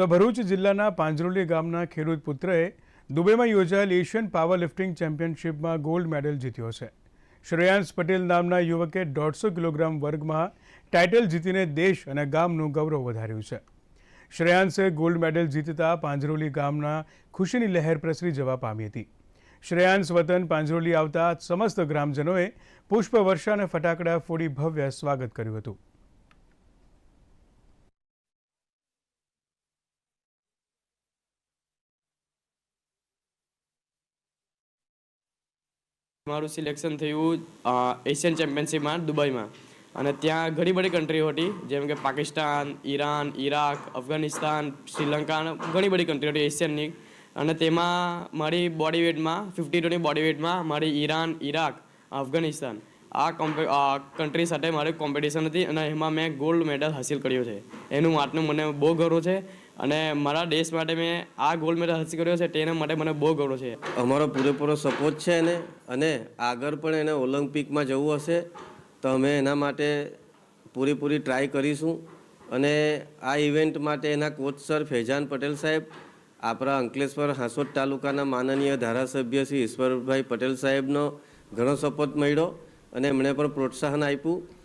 તો ભરૂચ જિલ્લાના પાંજરોલી ગામના ખેડૂત પુત્રએ દુબઈમાં યોજાયેલ એશિયન પાવર લિફ્ટિંગ ચેમ્પિયનશિપમાં ગોલ્ડ મેડલ જીત્યો છે. શ્રેયાંશ પટેલ નામના યુવકે દોઢસો કિલોગ્રામ વર્ગમાં ટાઇટલ જીતીને દેશ અને ગામનું ગૌરવ વધાર્યું છે. શ્રેયાંશે ગોલ્ડ મેડલ જીતતા પાંજરોલી ગામના ખુશીની લહેર પ્રસરી જવા પામી હતી. શ્રેયાંશ વતન પાંજરોલી આવતા સમસ્ત ગ્રામજનોએ પુષ્પવર્ષા અને ફટાકડા ફોડી ભવ્ય સ્વાગત કર્યું હતું. મારું સિલેક્શન થયું એશિયન ચેમ્પિયનશિપમાં દુબઈમાં. અને ત્યાં ઘણી બધી કન્ટ્રીઓ હતી, જેમ કે પાકિસ્તાન, ઈરાન, ઈરાક, અફઘાનિસ્તાન, શ્રીલંકા ઘણી બધી કન્ટ્રીઓ હતી એશિયનની અને તેમાં મારી બોડી વેટમાં ફિફ્ટી ટુની બોડી વેટમાં મારી ઈરાન, ઈરાક, અફઘાનિસ્તાન. આ કન્ટ્રી સાથે મારી કોમ્પિટિશન હતી અને એમાં મેં ગોલ્ડ મેડલ હાસિલ કર્યો છે. એનું વાતનું મને બહુ ગર્વ છે અને મારા દેશ માટે મેં આ ગોલ્ડ મેડલ હાસિલ કર્યો છે તેના માટે મને બહુ ગર્વ છે. અમારો પૂરેપૂરો સપોર્ટ છે એને અને આગળ પણ એને ઓલિમ્પિકમાં જવું હશે તો અમે એના માટે પૂરેપૂરી ટ્રાય કરીશું અને આ ઇવેન્ટ માટે એના કોચ સર ફેજાન પટેલ સાહેબ, આપણા અંકલેશ્વર હાંસોદ તાલુકાના માનનીય ધારાસભ્ય શ્રી ઈશ્વરભાઈ પટેલ સાહેબનો ઘણો સપોર્ટ મળ્યો અને એમણે પણ પ્રોત્સાહન આપ્યું.